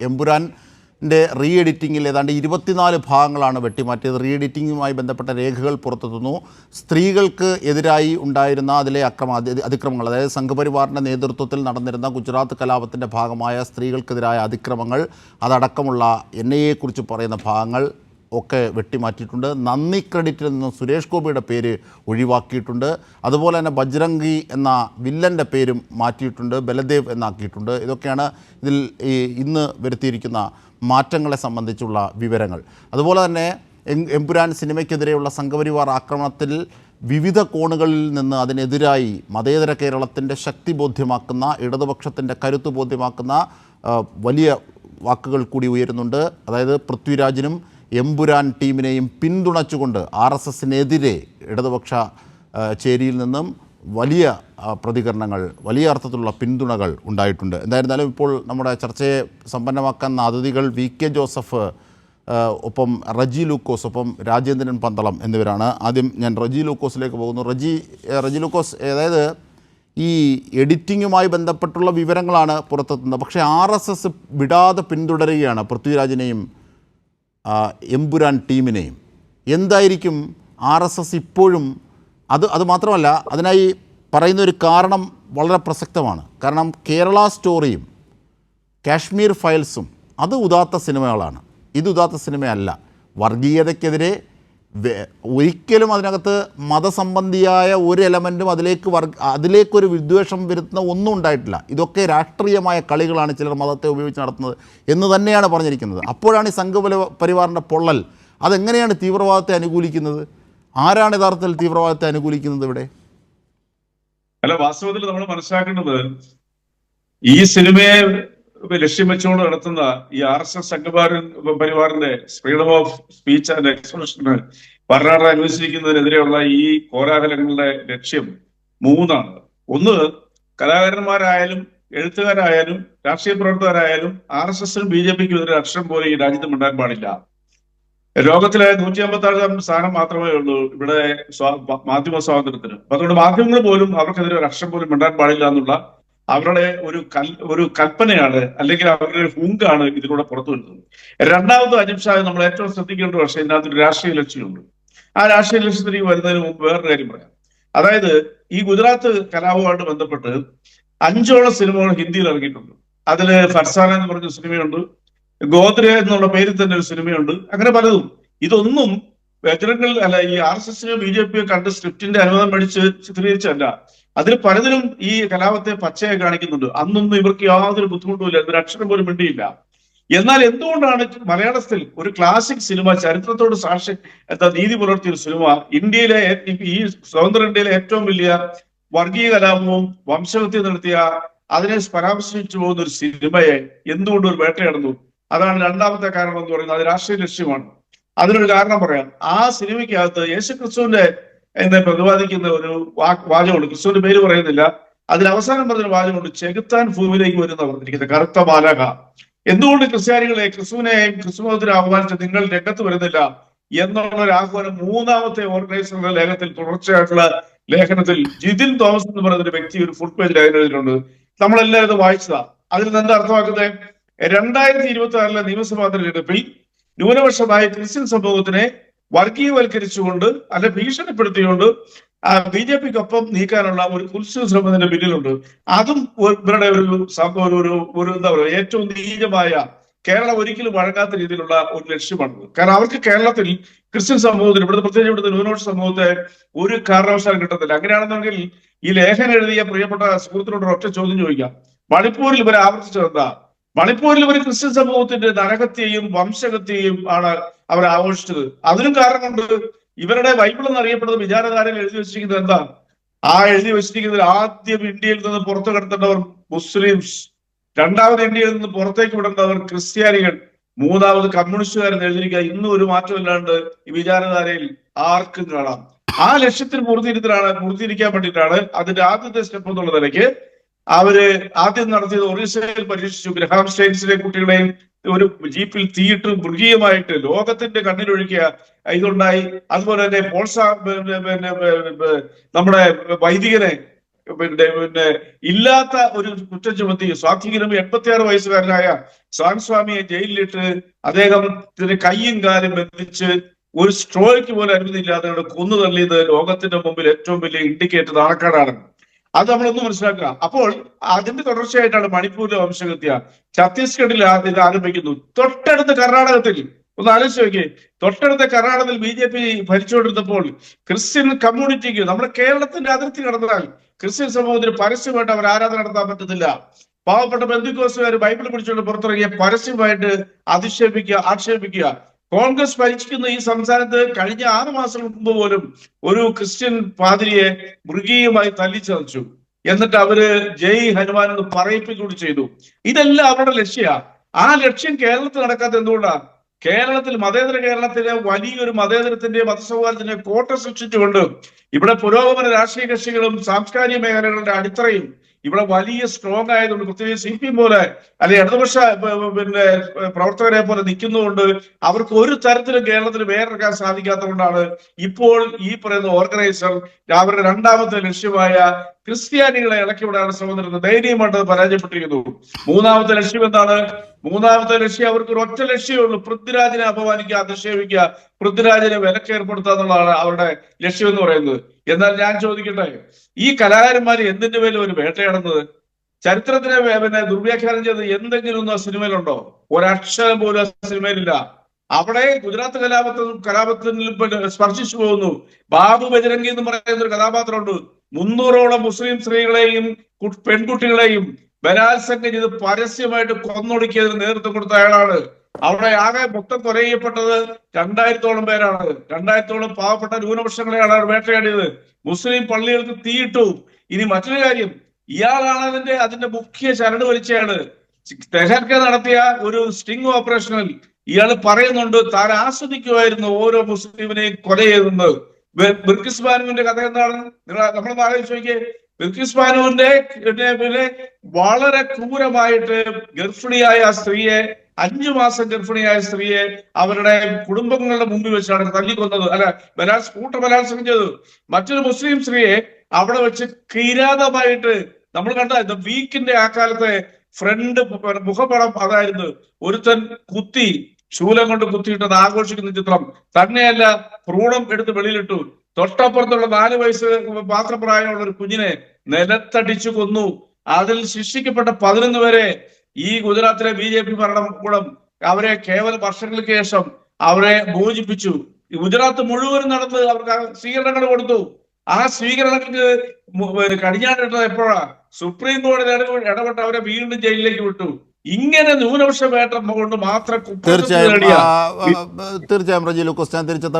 എമ്പുരാന്റെ re എഡിറ്റിങ്ങിൽ ഏതാണ്ട് ഇരുപത്തിനാല് ഭാഗങ്ങളാണ് വെട്ടിമാറ്റിയത്. റീ എഡിറ്റിങ്ങുമായി ബന്ധപ്പെട്ട രേഖകൾ പുറത്തെത്തുന്നു സ്ത്രീകൾക്ക് എതിരായി ഉണ്ടായിരുന്ന അതിലെ അക്രമ അതിക്രമങ്ങൾ അതായത് സംഘപരിവാറിന്റെ നേതൃത്വത്തിൽ നടന്നിരുന്ന ഗുജറാത്ത് കലാപത്തിന്റെ ഭാഗമായ സ്ത്രീകൾക്കെതിരായ അതിക്രമങ്ങൾ അതടക്കമുള്ള എൻ പറയുന്ന ഭാഗങ്ങൾ ഒക്കെ വെട്ടിമാറ്റിയിട്ടുണ്ട്. നന്ദി ക്രെഡിറ്റിൽ നിന്ന് സുരേഷ് ഗോപിയുടെ പേര് ഒഴിവാക്കിയിട്ടുണ്ട്. അതുപോലെ തന്നെ ബജ്രംഗി എന്ന വില്ലന്റെ പേരും മാറ്റിയിട്ടുണ്ട്. ബലദേവ് എന്നാക്കിയിട്ടുണ്ട്. ഇതൊക്കെയാണ് ഇതിൽ ഈ ഇന്ന് വരുത്തിയിരിക്കുന്ന മാറ്റങ്ങളെ സംബന്ധിച്ചുള്ള വിവരങ്ങൾ. അതുപോലെ തന്നെ എംപുരാൻ സിനിമയ്ക്കെതിരെയുള്ള സംഘപരിവാർ ആക്രമണത്തിൽ വിവിധ കോണുകളിൽ നിന്ന് അതിനെതിരായി മതേതര കേരളത്തിന്റെ ശക്തി ബോധ്യമാക്കുന്ന ഇടതുപക്ഷത്തിന്റെ കരുത്ത് ബോധ്യമാക്കുന്ന വലിയ വാക്കുകൾ കൂടി ഉയരുന്നുണ്ട്. അതായത് പൃഥ്വിരാജിനും എമ്പുരാൻ ടീമിനെയും പിന്തുണച്ചുകൊണ്ട് ആർ എസ് എസിനെതിരെ ഇടതുപക്ഷ ചേരിയിൽ നിന്നും വലിയ പ്രതികരണങ്ങൾ വലിയ അർത്ഥത്തിലുള്ള പിന്തുണകൾ ഉണ്ടായിട്ടുണ്ട്. എന്തായിരുന്നാലും ഇപ്പോൾ നമ്മുടെ ചർച്ചയെ സമ്പന്നമാക്കുന്ന അതിഥികൾ വി. കെ. ജോസഫ് ഒപ്പം റജി ലൂക്കോസ് ഒപ്പം രാജേന്ദ്രൻ പന്തളം എന്നിവരാണ്. ആദ്യം ഞാൻ റജി ലൂക്കോസിലേക്ക് പോകുന്നു. റജി റജി ലൂക്കോസ് അതായത് ഈ എഡിറ്റിങ്ങുമായി ബന്ധപ്പെട്ടുള്ള വിവരങ്ങളാണ് പുറത്തെത്തുന്നത്. പക്ഷേ ആർ എസ് എസ് വിടാതെ പിന്തുടരുകയാണ് പൃഥ്വിരാജിനെയും എമ്പുരാൻ ടീമിനെയും. എന്തായിരിക്കും ആർ എസ് എസ് ഇപ്പോഴും? അത് അത് മാത്രമല്ല അതിനായി പറയുന്ന ഒരു കാരണം വളരെ പ്രസക്തമാണ്. കാരണം കേരള സ്റ്റോറിയും കാശ്മീർ ഫയൽസും അത് ഉദാത്ത സിനിമകളാണ്. ഇത് ഉദാത്ത സിനിമയല്ല. വർഗീയതയ്ക്കെതിരെ ഒരിക്കലും അതിനകത്ത് മതസംബന്ധിയായ ഒരു എലമെന്റും അതിലേക്ക് വർ അതിലേക്കൊരു വിദ്വേഷം വരുത്തുന്ന ഒന്നും ഉണ്ടായിട്ടില്ല. ഇതൊക്കെ രാഷ്ട്രീയമായ കളികളാണ് ചിലർ മതത്തെ ഉപയോഗിച്ച് നടത്തുന്നത് എന്ന് തന്നെയാണ് പറഞ്ഞിരിക്കുന്നത്. അപ്പോഴാണ് ഈ സംഘപല പരിവാറിന്റെ പൊള്ളൽ. അതെങ്ങനെയാണ് തീവ്രവാദത്തെ അനുകൂലിക്കുന്നത്? ആരാണ് യഥാർത്ഥത്തിൽ തീവ്രവാദത്തെ അനുകൂലിക്കുന്നത് ഇവിടെ? അല്ല വാസ്തവത്തിൽ നമ്മൾ മനസ്സിലാക്കേണ്ടത് ഈ സിനിമയെ ലക്ഷ്യം വെച്ചുകൊണ്ട് നടത്തുന്ന ഈ ആർ എസ് എസ് സംഘപരിവാരൻ പരിവാറിന്റെ ഫ്രീഡം ഓഫ് സ്പീച്ച് ആൻഡ് എക്സ്പ്രഷന് ഭരണഘടന അനുവദിച്ചിരിക്കുന്നതിനെതിരെയുള്ള ഈ കോലാഹലങ്ങളുടെ ലക്ഷ്യം മൂന്നാണ്. ഒന്ന് കലാകാരന്മാരായാലും എഴുത്തുകാരായാലും രാഷ്ട്രീയ പ്രവർത്തകരായാലും ആർ എസ് എസിനും ബി ജെ പിക്കും ഒരു അക്ഷരം പോലെ ഈ രാജ്യത്ത് മിണ്ടാൻ പാടില്ല. ലോകത്തിലെ നൂറ്റി അമ്പത്തി ആറാം സ്ഥാനം മാത്രമേ ഉള്ളൂ ഇവിടെ മാധ്യമ സ്വാതന്ത്ര്യത്തിന്. അപ്പൊ അതുകൊണ്ട് മാധ്യമങ്ങൾ പോലും അവർക്കെതിരെ ഒരു അക്ഷരം പോലും മിണ്ടാൻ പാടില്ല എന്നുള്ള അവരുടെ ഒരു കൽ ഒരു കൽപ്പനയാണ് അല്ലെങ്കിൽ അവരുടെ ഒരു ഹുങ്കാണ് ഇതിലൂടെ പുറത്തു വരുന്നത്. രണ്ടാമത് അജിത് ഷാ നമ്മൾ ഏറ്റവും ശ്രദ്ധിക്കേണ്ട പക്ഷേ ഇതിനകത്ത് ഒരു രാഷ്ട്രീയ ലക്ഷ്യമുണ്ട്. ആ രാഷ്ട്രീയ ലക്ഷ്യത്തിലേക്ക് വരുന്നതിന് മുമ്പ് വേറൊരു കാര്യം പറയാം. അതായത് ഈ ഗുജറാത്ത് കലാപവുമായിട്ട് ബന്ധപ്പെട്ട് അഞ്ചോളം സിനിമകൾ ഹിന്ദിയിൽ ഇറങ്ങിയിട്ടുണ്ട്. അതിൽ ഫർസാന എന്ന് പറഞ്ഞ സിനിമയുണ്ട് ഗോദ്ര എന്നുള്ള പേരിൽ തന്നെ ഒരു സിനിമയുണ്ട് അങ്ങനെ പലതും. ഇതൊന്നും ജനങ്ങൾ അല്ല ഈ ആർ എസ് എസിനെയോ ബി ജെ പിയോ കണ്ട് സ്ക്രിപ്റ്റിന്റെ അനുവാദം മേടിച്ച് ചിത്രീകരിച്ചല്ല അതിൽ പലതിലും ഈ കലാപത്തെ പച്ചയായി കാണിക്കുന്നുണ്ട്. അന്നൊന്നും ഇവർക്ക് യാതൊരു ബുദ്ധിമുട്ടുമില്ല ഒരു അക്ഷരം പോലും മിണ്ടിയില്ല. എന്നാൽ എന്തുകൊണ്ടാണ് മലയാളത്തിൽ ഒരു ക്ലാസിക് സിനിമ ചരിത്രത്തോട് സാക്ഷി എന്താ നീതി പുലർത്തിയ ഒരു സിനിമ ഇന്ത്യയിലെ ഈ സ്വതന്ത്ര ഇന്ത്യയിലെ ഏറ്റവും വലിയ വർഗീയ കലാപവും വംശഹത്യ നടത്തിയ അതിനെ പരാമർശിച്ചു പോകുന്ന ഒരു സിനിമയെ എന്തുകൊണ്ട് ഒരു വേട്ടയാടുന്നു? അതാണ് രണ്ടാമത്തെ കാരണം എന്ന് പറയുന്നത്. അത് രാഷ്ട്രീയ ലക്ഷ്യമാണ്. അതിനൊരു കാരണം പറയാം. ആ സിനിമയ്ക്കകത്ത് യേശു ക്രിസ്തുവിന്റെ എന്നെ പ്രതിപാദിക്കുന്ന ഒരു വാചകമുണ്ട്. ക്രിസ്തുവിന്റെ പേര് പറയുന്നില്ല. അതിൽ അവസാനം പറഞ്ഞ വാചകമുണ്ട്. ചെകുത്താൻ ഭൂമിയിലേക്ക് വരുന്ന പറഞ്ഞിരിക്കുന്നത്. കറുത്ത ബാലക. എന്തുകൊണ്ട് ക്രിസ്ത്യാനികളെ ക്രിസ്തുവിനെയും ക്രിസ്തുമതത്തിനെ ആഹ്വാനിച്ച് നിങ്ങൾ രംഗത്ത് വരുന്നില്ല എന്നുള്ള ഒരു ആഹ്വാനം മൂന്നാമത്തെ ഓർഗനൈസറുടെ ലേഖത്തിൽ തുടർച്ചയായിട്ടുള്ള ലേഖനത്തിൽ ജിതിൻ തോമസ് എന്ന് പറയുന്ന ഒരു വ്യക്തി ഒരു ഫുഡ് പേജിൽ അതിനുണ്ട് നമ്മളെല്ലാവരും ഇത് വായിച്ചതാ. അതിൽ നിന്ന് എന്താ അർത്ഥമാക്കുന്നത്? രണ്ടായിരത്തി ഇരുപത്തി ആറിലെ നിയമസഭാ തെരഞ്ഞെടുപ്പിൽ ന്യൂനപക്ഷമായ ക്രിസ്ത്യൻ സമൂഹത്തിനെ വർഗീയവൽക്കരിച്ചുകൊണ്ട് അല്ലെ ഭീഷണിപ്പെടുത്തിക്കൊണ്ട് ബി ജെ പിക്കൊപ്പം നീക്കാനുള്ള ഒരു കുൽസു ശ്രമത്തിന്റെ പിന്നിലുണ്ട് അതും ഇവരുടെ ഒരു ഒരു ഒരു എന്താ പറയുക ഏറ്റവും നീചമായ കേരളം ഒരിക്കലും വഴങ്ങാത്ത രീതിയിലുള്ള ഒരു ലക്ഷ്യമാണ് കാരണം അവർക്ക് കേരളത്തിൽ ക്രിസ്ത്യൻ സമൂഹത്തിൽ ഇവിടുത്തെ പ്രത്യേകിച്ച് ഇവിടുത്തെ ന്യൂനപക്ഷ സമൂഹത്തെ ഒരു കാരണവശാലും കിട്ടത്തില്ല. അങ്ങനെയാണെന്നുണ്ടെങ്കിൽ ഈ ലേഖനം എഴുതിയ പ്രിയപ്പെട്ട സുഹൃത്തിനോട് ഒറ്റ ചോദ്യം ചോദിക്കാം. മണിപ്പൂരിൽ ഇവരെ ആവർത്തിച്ചത് എന്താ മണിപ്പൂരിൽ ഒരു ക്രിസ്ത്യൻ സമൂഹത്തിന്റെ നരകത്തെയും വംശകത്തെയും ആണ് അവർ ആഘോഷിച്ചത്. അതിനും കാരണം കൊണ്ട് ഇവരുടെ ബൈബിൾ എന്നറിയപ്പെടുന്ന വിചാരധാരയിൽ എഴുതി വെച്ചിരിക്കുന്നത് എന്താ? ആ എഴുതി വെച്ചിരിക്കുന്നത് ആദ്യം ഇന്ത്യയിൽ നിന്ന് പുറത്തു കിടത്തേണ്ടവർ മുസ്ലിംസ് രണ്ടാമത് ഇന്ത്യയിൽ നിന്ന് പുറത്തേക്ക് വിടേണ്ടവർ ക്രിസ്ത്യാനികൾ മൂന്നാമത് കമ്മ്യൂണിസ്റ്റുകാരൻ എഴുതിയിരിക്കുക. ഇന്നും ഒരു മാറ്റമില്ലാണ്ട് ഈ വിചാരധാരയിൽ ആർക്കും കാണാം. ആ ലക്ഷ്യത്തിന് പൂർത്തീകരിക്കാനാണ് പൂർത്തീകരിക്കാൻ വേണ്ടിയിട്ടാണ് അതിന്റെ ആദ്യത്തെ സ്റ്റെപ്പ് എന്നുള്ള നിലയ്ക്ക് അവർ ആദ്യം നടത്തിയത് ഒറീസയിൽ പരീക്ഷിച്ചു. ഗ്രഹാം സ്റ്റേറ്റ്സിലെ കുട്ടികളെയും ഒരു ജീപ്പിൽ തീയിട്ട് മൃഗീയമായിട്ട് ലോകത്തിന്റെ കണ്ണിലൊഴുക്കിയ ഇതുണ്ടായി. അതുപോലെ തന്നെ പോൾസ പിന്നെ നമ്മുടെ വൈദികനെ പിന്നെ പിന്നെ ഇല്ലാത്ത ഒരു കുറ്റം ചുമത്തി സ്വാധീനം എൺപത്തിയാറ് വയസ്സുകാരനായ സ്വാമിയെ ജയിലിലിട്ട് അദ്ദേഹത്തിന് കയ്യും കാലും ബന്ധിച്ച് ഒരു സ്ട്രോയ്ക്ക് പോലും അനുമതി ഇല്ലാതെ കൊന്നു തള്ളിയത് ലോകത്തിന്റെ മുമ്പിൽ ഏറ്റവും വലിയ ഇൻഡിക്കേറ്റർ നാണക്കേടാണ്. അത് നമ്മളൊന്ന് മനസ്സിലാക്കുക. അപ്പോൾ അതിന്റെ തുടർച്ചയായിട്ടാണ് മണിപ്പൂരിലെ വംശഹത്യ. ഛത്തീസ്ഗഡിൽ ഇത് ആരംഭിക്കുന്നു. തൊട്ടടുത്ത കർണാടകത്തിൽ ഒന്ന് ആലോചിച്ച് നോക്കിയേ. തൊട്ടടുത്ത കർണാടകത്തിൽ ബി ജെ പി ഭരിച്ചുകൊണ്ടിരുന്നപ്പോൾ ക്രിസ്ത്യൻ കമ്മ്യൂണിറ്റിക്ക് നമ്മുടെ കേരളത്തിന്റെ അതിർത്തി കടന്നാൽ ക്രിസ്ത്യൻ സമൂഹത്തിന് പരസ്യമായിട്ട് അവർ ആരാധന നടത്താൻ പറ്റത്തില്ല. പാവപ്പെട്ട ബന്ധുക്കോസുകാർ ബൈബിൾ പിടിച്ചുകൊണ്ട് പുറത്തിറങ്ങിയ പരസ്യമായിട്ട് അധിക്ഷേപിക്കുക ആക്ഷേപിക്കുക. കോൺഗ്രസ് ഭരിക്കുന്ന ഈ സംസ്ഥാനത്ത് കഴിഞ്ഞ ആറു മാസം മുമ്പ് പോലും ഒരു ക്രിസ്ത്യൻ പാതിരിയെ മൃഗീയമായി തല്ലിച്ചതച്ചു. എന്നിട്ട് അവർ ജയ് ഹനുമാൻ എന്ന് പറയിപ്പിക്കൂടി ചെയ്തു. ഇതെല്ലാം അവരുടെ ലക്ഷ്യ. ആ ലക്ഷ്യം കേരളത്തിൽ നടക്കാത്ത എന്തുകൊണ്ടാ? കേരളത്തിൽ മതേതര കേരളത്തിലെ വലിയൊരു മതേതരത്തിന്റെ മതസൗഹാർദ്ദത്തിന്റെ കോട്ട സൃഷ്ടിച്ചുകൊണ്ട് ഇവിടെ പുരോഗമന രാഷ്ട്രീയ കക്ഷികളും സാംസ്കാരിക മേഖലകളുടെ അടിത്തറയും ഇവിടെ വലിയ സ്ട്രോങ് ആയതുകൊണ്ട് പ്രത്യേകിച്ച് സി പി പോലെ അല്ലെ ഇടതുപക്ഷ പിന്നെ പ്രവർത്തകരെ പോലെ നിൽക്കുന്നതുകൊണ്ട് അവർക്ക് ഒരു തരത്തിലും കേരളത്തിന് വേറെടുക്കാൻ സാധിക്കാത്തതുകൊണ്ടാണ് ഇപ്പോൾ ഈ പറയുന്ന ഓർഗനൈസർ അവരുടെ രണ്ടാമത്തെ ലക്ഷ്യമായ ക്രിസ്ത്യാനികളെ ഇളക്കി വിടാനുള്ള ശ്രമം ദയനീയമായിട്ട് പരാജയപ്പെട്ടിരിക്കുന്നു. മൂന്നാമത്തെ ലക്ഷ്യം എന്താണ്? മൂന്നാമത്തെ ലക്ഷ്യം അവർക്ക് ഒരു ഒറ്റ ലക്ഷ്യമേ പൃഥ്വിരാജിനെ അപമാനിക്കുക അധിക്ഷേപിക്കുക പൃഥ്വിരാജിനെ വിലക്ക് ഏർപ്പെടുത്തുക എന്നുള്ളതാണ് അവരുടെ ലക്ഷ്യം എന്ന് പറയുന്നത്. എന്നാൽ ഞാൻ ചോദിക്കട്ടെ ഈ കലാകാരന്മാർ എന്തിന്റെ പേരിൽ ഒരു വേട്ടയാടുന്നത്? ചരിത്രത്തിനെ പിന്നെ ദുർവ്യാഖ്യാനം ചെയ്ത് എന്തെങ്കിലും ഒന്നും ആ സിനിമയിലുണ്ടോ? ഒരക്ഷരം പോലും ആ സിനിമയിലില്ല. അവിടെ ഗുജറാത്ത് കലാപത്തിൽ കലാപത്തിൽ സ്പർശിച്ചു പോകുന്നു. ബാബു ബജരംഗി എന്ന് പറയുന്ന ഒരു കഥാപാത്രമുണ്ട്. മുന്നൂറോളം മുസ്ലിം സ്ത്രീകളെയും പെൺകുട്ടികളെയും ബലാത്സംഗം ചെയ്ത് പരസ്യമായിട്ട് കൊന്നൊടുക്കിയതിന് നേതൃത്വം കൊടുത്ത അയാളാണ്. അവിടെ ആകെ മൊത്തം കൊല രണ്ടായിരത്തോളം പേരാണ് രണ്ടായിരത്തോളം പാവപ്പെട്ട ന്യൂനപക്ഷങ്ങളെയാണ് അവർ വേട്ടയാടിയത്. മുസ്ലിം പള്ളികൾക്ക് തീയിട്ടു. ഇനി മറ്റൊരു കാര്യം. ഇയാളാണ് അതിന്റെ അതിന്റെ മുഖ്യ ചരട് വലിച്ചയാണ് തെഹർക്ക നടത്തിയ ഒരു സ്റ്റിംഗ് ഓപ്പറേഷനിൽ ഇയാൾ പറയുന്നുണ്ട് താൻ ആസ്വദിക്കുമായിരുന്നു ഓരോ മുസ്ലിമിനെയും കൊല ചെയ്തത് ബിർക്കിസ് ബാനുവിന്റെ കഥ എന്താണ്? നിങ്ങൾ നമ്മളൊന്ന് ആലോചിച്ച് നോക്കിയേ. ബിർക്കിസ് ബാനുവിന്റെ പിന്നെ വളരെ ക്രൂരമായിട്ട് ഗർഭിണിയായ സ്ത്രീയെ അഞ്ചു മാസം ഗർഭിണിയായ സ്ത്രീയെ അവരുടെ കുടുംബങ്ങളുടെ മുമ്പിൽ വെച്ചാണ് തല്ലിക്കൊന്നത് അല്ല ബലാസ് കൂട്ട ബലാത്സംഗം ചെയ്തത് മറ്റൊരു മുസ്ലിം സ്ത്രീയെ അവിടെ വെച്ച് കിരാതമായിട്ട് നമ്മൾ കണ്ട വീക്കിന്റെ ആ കാലത്തെ ഫ്രണ്ട് മുഖപടം അതായിരുന്നു. ഒരുത്തൻ കുത്തി ശൂലം കൊണ്ട് കുത്തിയിട്ടത് ആഘോഷിക്കുന്ന ചിത്രം. തന്നെയല്ല ഭ്രൂണം എടുത്ത് വെളിയിലിട്ടു. തൊട്ടപ്പുറത്തുള്ള നാല് വയസ്സ് പാത്രപ്രായമുള്ള ഒരു കുഞ്ഞിനെ നിലത്തടിച്ചു കൊന്നു. അതിൽ ശിക്ഷിക്കപ്പെട്ട പതിനൊന്ന് പേരെ ഈ ഗുജറാത്തിലെ ബി ജെ പി ഭരണകൂടം അവരെ കേവല വർഷങ്ങൾക്ക് ശേഷം അവരെ മോചിപ്പിച്ചു. ഗുജറാത്ത് മുഴുവനും നടന്ന് അവർക്ക് സ്വീകരണങ്ങൾ കൊടുത്തു. ആ സ്വീകരണങ്ങൾക്ക് കടിഞ്ഞാണിട്ടത് എപ്പോഴാ? സുപ്രീം കോടതി ഇടപെ- ഇടപെട്ട് അവരെ വീണ്ടും ജയിലിലേക്ക് വിട്ടു. ഇങ്ങനെ ന്യൂനപക്ഷ വേട്ടം കൊണ്ട് മാത്രം തീർച്ചയായും തീർച്ചയായും റജി ലൂക്കോസ് ഞാൻ തിരിച്ചെത്താം